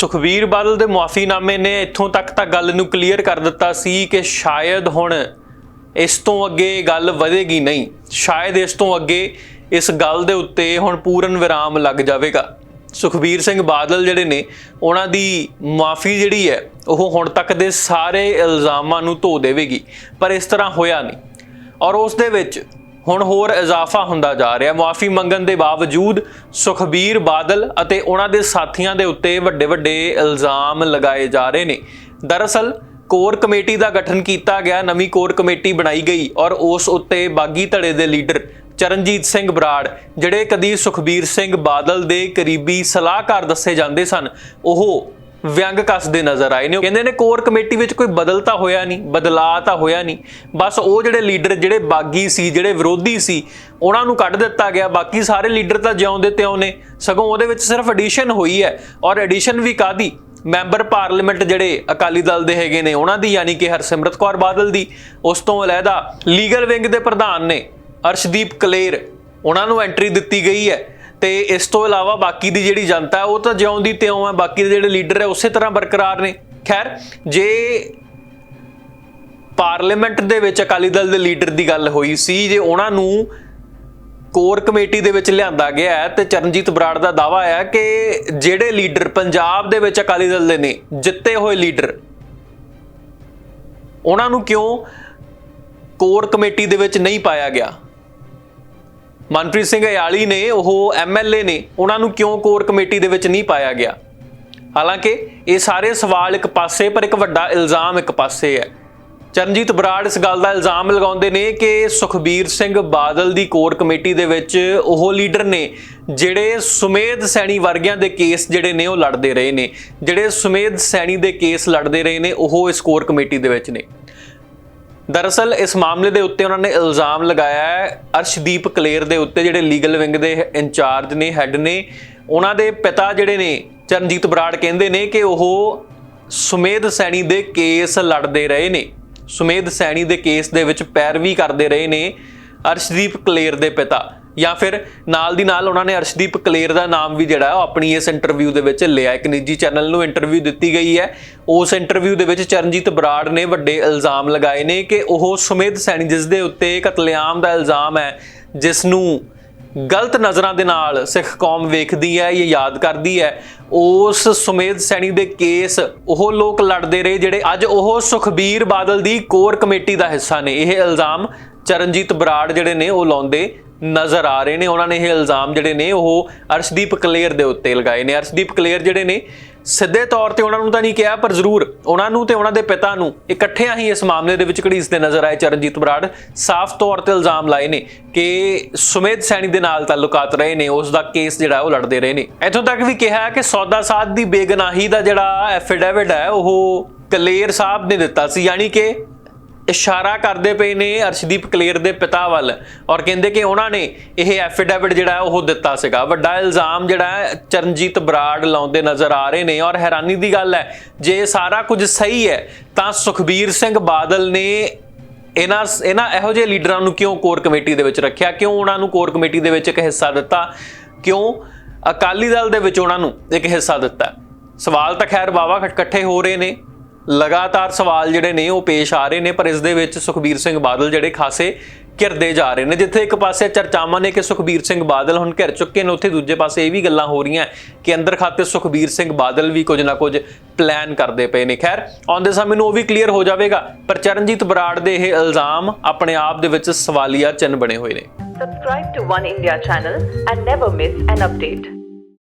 ਸੁਖਵੀਰ ਬਾਦਲ ਦੇ ਮੁਆਫੀਨਾਮੇ ਨੇ ਇੱਥੋਂ ਤੱਕ ਤਾਂ ਗੱਲ ਨੂੰ ਕਲੀਅਰ ਕਰ ਦਿੱਤਾ ਸੀ ਕਿ ਸ਼ਾਇਦ ਹੁਣ ਇਸ ਤੋਂ ਅੱਗੇ ਗੱਲ ਵਧੇਗੀ ਨਹੀਂ। ਸ਼ਾਇਦ ਇਸ ਤੋਂ ਅੱਗੇ ਇਸ ਗੱਲ ਦੇ ਉੱਤੇ ਹੁਣ ਪੂਰਨ ਵਿਰਾਮ ਲੱਗ ਜਾਵੇਗਾ। ਸੁਖਬੀਰ ਸਿੰਘ ਬਾਦਲ ਜਿਹੜੇ ਨੇ, ਉਹਨਾਂ ਦੀ ਮਾਫੀ ਜਿਹੜੀ ਹੈ, ਉਹ ਹੁਣ ਤੱਕ ਦੇ ਸਾਰੇ ਇਲਜ਼ਾਮਾਂ ਨੂੰ ਧੋ ਦੇਵੇਗੀ। ਪਰ ਇਸ ਤਰ੍ਹਾਂ ਹੋਇਆ ਨਹੀਂ। ਔਰ ਉਸ ਦੇ ਵਿੱਚ ਹੁਣ ਹੋਰ ਇਜ਼ਾਫਾ ਹੁੰਦਾ ਜਾ ਰਿਹਾ। ਮਾਫੀ ਮੰਗਣ ਦੇ ਬਾਵਜੂਦ ਸੁਖਬੀਰ ਬਾਦਲ ਅਤੇ ਉਹਨਾਂ ਦੇ ਸਾਥੀਆਂ ਦੇ ਉੱਤੇ ਵੱਡੇ ਵੱਡੇ ਇਲਜ਼ਾਮ ਲਗਾਏ ਜਾ ਰਹੇ ਨੇ। ਦਰਅਸਲ, ਕੋਰ ਕਮੇਟੀ ਦਾ ਗਠਨ ਕੀਤਾ ਗਿਆ, ਨਵੀਂ ਕੋਰ ਕਮੇਟੀ ਬਣਾਈ ਗਈ ਔਰ ਉਸ ਉੱਤੇ ਬਾਗੀ ਧੜੇ ਦੇ ਲੀਡਰ ਚਰਨਜੀਤ ਸਿੰਘ ਬਰਾੜ, ਜਿਹੜੇ ਕਦੀ ਸੁਖਬੀਰ ਸਿੰਘ ਬਾਦਲ ਦੇ ਕਰੀਬੀ ਸਲਾਹਕਾਰ ਦੱਸੇ ਜਾਂਦੇ ਸਨ, ਉਹ ਵਿਅੰਗ ਕੱਸਦੇ ਨਜ਼ਰ ਆਏ ਨੇ। ਕਹਿੰਦੇ ਨੇ ਕੋਰ ਕਮੇਟੀ ਵਿੱਚ ਕੋਈ ਬਦਲ ਤਾਂ ਹੋਇਆ ਨਹੀਂ ਬਦਲਾਅ ਤਾਂ ਹੋਇਆ ਨਹੀਂ। ਬਸ ਉਹ ਜਿਹੜੇ ਲੀਡਰ, ਜਿਹੜੇ ਬਾਗੀ ਸੀ, ਜਿਹੜੇ ਵਿਰੋਧੀ ਸੀ, ਉਹਨਾਂ ਨੂੰ ਕੱਢ ਦਿੱਤਾ ਗਿਆ। ਬਾਕੀ ਸਾਰੇ ਲੀਡਰ ਤਾਂ ਜਿਉਂਦੇ ਤਿਉਂ ਨੇ। ਸਗੋਂ ਉਹਦੇ ਵਿੱਚ ਸਿਰਫ ਐਡੀਸ਼ਨ ਹੋਈ ਹੈ। ਔਰ ਐਡੀਸ਼ਨ ਵੀ ਕਾਦੀ ਮੈਂਬਰ ਪਾਰਲੀਮੈਂਟ ਜਿਹੜੇ ਅਕਾਲੀ ਦਲ ਦੇ ਹੈਗੇ ਨੇ, ਉਹਨਾਂ ਦੀ, ਯਾਨੀ ਕਿ ਹਰਸਿਮਰਤ ਕੌਰ ਬਾਦਲ ਦੀ। ਉਸ ਤੋਂ ਅਲੱਗਾ ਲੀਗਲ ਵਿੰਗ ਦੇ ਪ੍ਰਧਾਨ ਨੇ ਅਰਸ਼ਦੀਪ ਕਲੇਰ। ਉਹਨਾਂ ਨੂੰ ਐਂਟਰੀ ਦਿੱਤੀ ਗਈ ਹੈ। ਤੇ ਇਸ ਤੋਂ ਇਲਾਵਾ ਬਾਕੀ ਦੀ ਜਿਹੜੀ ਜਨਤਾ ਉਹ ਤਾਂ ਜਿਉਂ ਦੀ ਤਿਉਂ ਹੈ, ਬਾਕੀ ਦੇ ਜਿਹੜੇ ਲੀਡਰ ਹੈ, ਉਸੇ ਤਰ੍ਹਾਂ ਬਰਕਰਾਰ ਨੇ। ਖੈਰ, ਜੇ ਪਾਰਲੀਮੈਂਟ ਦੇ ਵਿੱਚ ਅਕਾਲੀ ਦਲ ਦੇ ਲੀਡਰ ਦੀ ਗੱਲ ਹੋਈ ਸੀ, ਜੇ ਉਹਨਾਂ ਨੂੰ ਕੋਰ ਕਮੇਟੀ ਦੇ ਵਿੱਚ ਲਿਆਂਦਾ ਗਿਆ ਹੈ, ਤੇ ਚਰਨਜੀਤ ਬਰਾੜ ਦਾ ਦਾਵਾ ਹੈ ਕਿ ਜਿਹੜੇ ਲੀਡਰ ਪੰਜਾਬ ਦੇ ਵਿੱਚ ਅਕਾਲੀ ਦਲ ਦੇ ਨੇ, ਜਿੱਤੇ ਹੋਏ ਲੀਡਰ, ਉਹਨਾਂ ਨੂੰ ਕਿਉਂ ਕੋਰ ਕਮੇਟੀ ਦੇ ਵਿੱਚ ਨਹੀਂ ਪਾਇਆ ਗਿਆ? ਮਨਪ੍ਰੀਤ ਸਿੰਘ ਅਯਾਲੀ ਨੇ, ਉਹ ਐਮਐਲਏ ਨੇ, ਉਹਨਾਂ ਨੂੰ ਕਿਉਂ ਕੋਰ ਕਮੇਟੀ ਦੇ ਵਿੱਚ ਨਹੀਂ ਪਾਇਆ ਗਿਆ? ਹਾਲਾਂਕਿ, ਇਹ ਸਾਰੇ ਸਵਾਲ ਇੱਕ ਪਾਸੇ, ਪਰ ਇੱਕ ਵੱਡਾ ਇਲਜ਼ਾਮ ਇੱਕ ਪਾਸੇ ਹੈ। ਚਰਨਜੀਤ ਬਰਾੜ ਇਸ ਗੱਲ ਦਾ ਇਲਜ਼ਾਮ ਲਗਾਉਂਦੇ ਨੇ ਕਿ ਸੁਖਬੀਰ ਸਿੰਘ ਬਾਦਲ ਦੀ ਕੋਰ ਕਮੇਟੀ ਦੇ ਵਿੱਚ ਉਹ ਲੀਡਰ ਨੇ, ਜਿਹੜੇ ਸੁਮੇਧ ਸੈਣੀ ਵਰਗਿਆਂ ਦੇ ਕੇਸ ਜਿਹੜੇ ਨੇ, ਉਹ ਲੜਦੇ ਰਹੇ ਨੇ। ਜਿਹੜੇ ਸੁਮੇਧ ਸੈਣੀ ਦੇ ਕੇਸ ਲੜਦੇ ਰਹੇ ਨੇ, ਉਹ ਇਸ ਕੋਰ ਕਮੇਟੀ ਦੇ ਵਿੱਚ ਨੇ। ਦਰਅਸਲ, ਇਸ ਮਾਮਲੇ ਦੇ ਉੱਤੇ ਉਹਨਾਂ ਨੇ ਇਲਜ਼ਾਮ ਲਗਾਇਆ ਹੈ। ਅਰਸ਼ਦੀਪ ਕਲੇਰ ਦੇ ਉੱਤੇ ਜਿਹੜੇ ਲੀਗਲ ਵਿੰਗ ਦੇ ਇੰਚਾਰਜ ਨੇ, ਹੈੱਡ ਨੇ, ਉਹਨਾਂ ਦੇ ਪਿਤਾ ਜਿਹੜੇ ਨੇ, ਚਰਨਜੀਤ ਬਰਾੜ ਕਹਿੰਦੇ ਨੇ ਕਿ ਉਹ ਸੁਮੇਧ ਸੈਣੀ ਦੇ ਕੇਸ ਲੜਦੇ ਰਹੇ ਨੇ। ਸੁਮੇਧ ਸੈਣੀ ਦੇ ਕੇਸ ਦੇ ਵਿੱਚ ਪੈਰਵੀ ਕਰਦੇ ਰਹੇ ਨੇ ਅਰਸ਼ਦੀਪ ਕਲੇਰ ਦੇ ਪਿਤਾ। ਜਾਂ ਫਿਰ ਨਾਲ ਦੀ ਨਾਲ ਉਹਨਾਂ ਨੇ ਅਰਸ਼ਦੀਪ ਕਲੇਰ ਦਾ ਨਾਮ ਵੀ ਜਿਹੜਾ ਉਹ ਆਪਣੀ ਇਸ ਇੰਟਰਵਿਊ ਦੇ ਵਿੱਚ ਲਿਆ ਇੱਕ ਨਿੱਜੀ ਚੈਨਲ ਨੂੰ ਇੰਟਰਵਿਊ ਦਿੱਤੀ ਗਈ ਹੈ। ਉਸ ਇੰਟਰਵਿਊ ਦੇ ਵਿੱਚ ਚਰਨਜੀਤ ਬਰਾੜ ਨੇ ਵੱਡੇ ਇਲਜ਼ਾਮ ਲਗਾਏ ਨੇ ਕਿ ਉਹ ਸੁਮੇਧ ਸੈਣੀ ਜਿਸ ਦੇ ਉੱਤੇ ਕਤਲੇਆਮ ਦਾ ਇਲਜ਼ਾਮ ਹੈ, ਜਿਸ ਨੂੰ ਗਲਤ ਨਜ਼ਰਾਂ ਦੇ ਨਾਲ ਸਿੱਖ ਕੌਮ ਵੇਖਦੀ ਹੈ ਜਾਂ ਯਾਦ ਕਰਦੀ ਹੈ, ਉਸ ਸੁਮੇਧ ਸੈਣੀ ਦੇ ਕੇਸ ਉਹ ਲੋਕ ਲੜਦੇ ਰਹੇ ਜਿਹੜੇ ਅੱਜ ਉਹ ਸੁਖਬੀਰ ਬਾਦਲ ਦੀ ਕੋਰ ਕਮੇਟੀ ਦਾ ਹਿੱਸਾ ਨੇ। ਇਹ ਇਲਜ਼ਾਮ ਚਰਨਜੀਤ ਬਰਾੜ ਜਿਹੜੇ ਨੇ ਉਹ ਲਾਉਂਦੇ ਨਜ਼ਰ ਆ ਰਹੇ ਨੇ। ਉਹਨਾਂ ਨੇ ਇਹ ਇਲਜ਼ਾਮ ਜਿਹੜੇ ਨੇ ਉਹ ਅਰਸ਼ਦੀਪ ਕਲੇਰ ਦੇ ਉੱਤੇ ਲਗਾਏ ਨੇ। ਅਰਸ਼ਦੀਪ ਕਲੇਰ ਜਿਹੜੇ ਨੇ, ਸਿੱਧੇ ਤੌਰ ਤੇ ਉਹਨਾਂ ਨੂੰ ਤਾਂ ਨਹੀਂ ਕਿਹਾ, ਪਰ ਜ਼ਰੂਰ ਉਹਨਾਂ ਨੂੰ ਤੇ ਉਹਨਾਂ ਦੇ ਪਿਤਾ ਨੂੰ ਇਕੱਠਿਆਂ ਹੀ ਇਸ ਮਾਮਲੇ ਦੇ ਵਿੱਚ ਘੜੀਸਦੇ ਨਜ਼ਰ ਆਏ। ਚਰਨਜੀਤ ਬਰਾੜ ਸਾਫ਼ ਤੌਰ ਤੇ ਇਲਜ਼ਾਮ ਲਾਏ ਨੇ ਕਿ ਸੁਮੇਧ ਸੈਣੀ ਦੇ ਨਾਲ ਤਾਲੁਕਾਤ ਰਹੇ ਨੇ। ਉਸ ਦਾ ਕੇਸ ਜਿਹੜਾ ਉਹ ਲੜਦੇ ਰਹੇ ਨੇ। ਇੱਥੋਂ ਤੱਕ ਵੀ ਕਿਹਾ ਕਿ ਸੌਦਾ ਸਾਧ ਦੀ ਬੇਗਨਾਹੀ ਦਾ ਜਿਹੜਾ ਐਫੀਡੇਵਿਟ ਹੈ, ਉਹ ਕਲੇਰ ਸਾਹਿਬ ਨੇ ਦਿੱਤਾ ਸੀ। ਯਾਨੀ ਕਿ ਇਸ਼ਾਰਾ ਕਰਦੇ ਪਏ ਨੇ ਅਰਸ਼ਦੀਪ ਕਲੇਰ ਦੇ ਪਿਤਾ ਵੱਲ ਔਰ ਕਹਿੰਦੇ ਕਿ ਉਹਨਾਂ ਨੇ ਇਹ ਐਫੀਡੇਵਿਟ ਜਿਹੜਾ ਉਹ ਦਿੱਤਾ ਸੀਗਾ। ਵੱਡਾ ਇਲਜ਼ਾਮ ਜਿਹੜਾ ਚਰਨਜੀਤ ਬਰਾੜ ਲਾਉਂਦੇ ਨਜ਼ਰ ਆ ਰਹੇ ਨੇ ਔਰ ਹੈਰਾਨੀ ਦੀ ਗੱਲ ਹੈ, ਜੇ ਸਾਰਾ ਕੁਝ ਸਹੀ ਹੈ, ਤਾਂ ਸੁਖਬੀਰ ਸਿੰਘ ਬਾਦਲ ਨੇ ਇਹਨਾਂ ਇਹਨਾਂ ਇਹੋ ਜਿਹੇ ਲੀਡਰਾਂ ਨੂੰ ਕਿਉਂ ਕੋਰ ਕਮੇਟੀ ਦੇ ਵਿੱਚ ਰੱਖਿਆ? ਕਿਉਂ ਉਹਨਾਂ ਨੂੰ ਕੋਰ ਕਮੇਟੀ ਦੇ ਵਿੱਚ ਇੱਕ ਹਿੱਸਾ ਦਿੱਤਾ? ਕਿਉਂ ਅਕਾਲੀ ਦਲ ਦੇ ਵਿੱਚ ਉਹਨਾਂ ਨੂੰ ਇੱਕ ਹਿੱਸਾ ਦਿੱਤਾ? ਸਵਾਲ ਤਾਂ ਖੈਰ ਬਾਵਾ ਇਕੱਠੇ ਹੋ ਰਹੇ ਨੇ। ਲਗਾਤਾਰ ਸਵਾਲ ਜਿਹੜੇ ਨੇ ਉਹ ਪੇਸ਼ ਆ ਰਹੇ ਨੇ, ਪਰ ਇਸ ਦੇ ਵਿੱਚ ਸੁਖਬੀਰ ਸਿੰਘ ਬਾਦਲ ਜਿਹੜੇ ਖਾਸੇ ਘਿਰਦੇ ਜਾ ਰਹੇ ਨੇ। ਜਿੱਥੇ ਇੱਕ ਪਾਸੇ ਚਰਚਾਵਾਂ ਨੇ ਕਿ ਸੁਖਬੀਰ ਸਿੰਘ ਬਾਦਲ ਹੁਣ ਘਿਰ ਚੁੱਕੇ ਨੇ, ਉੱਥੇ ਦੂਜੇ ਪਾਸੇ ਇਹ ਵੀ ਗੱਲਾਂ ਹੋ ਰਹੀਆਂ ਕਿ ਅੰਦਰ ਖਾਤੇ ਸੁਖਬੀਰ ਸਿੰਘ ਬਾਦਲ ਵੀ ਕੁਝ ਨਾ ਕੁਝ ਪਲਾਨ ਕਰਦੇ ਪਏ ਨੇ। ਖੈਰ, ਆਉਂਦੇ ਸਮੇਂ ਨੂੰ ਉਹ ਵੀ ਕਲੀਅਰ ਹੋ ਜਾਵੇਗਾ, ਪਰ ਚਰਨਜੀਤ ਬਰਾੜ ਦੇ ਇਹ ਇਲਜ਼ਾਮ ਆਪਣੇ ਆਪ ਦੇ ਵਿੱਚ ਸਵਾਲੀਆ ਚਿੰਨ੍ਹ ਬਣੇ ਹੋਏ ਨੇ। Subscribe to One India channel and never miss an update.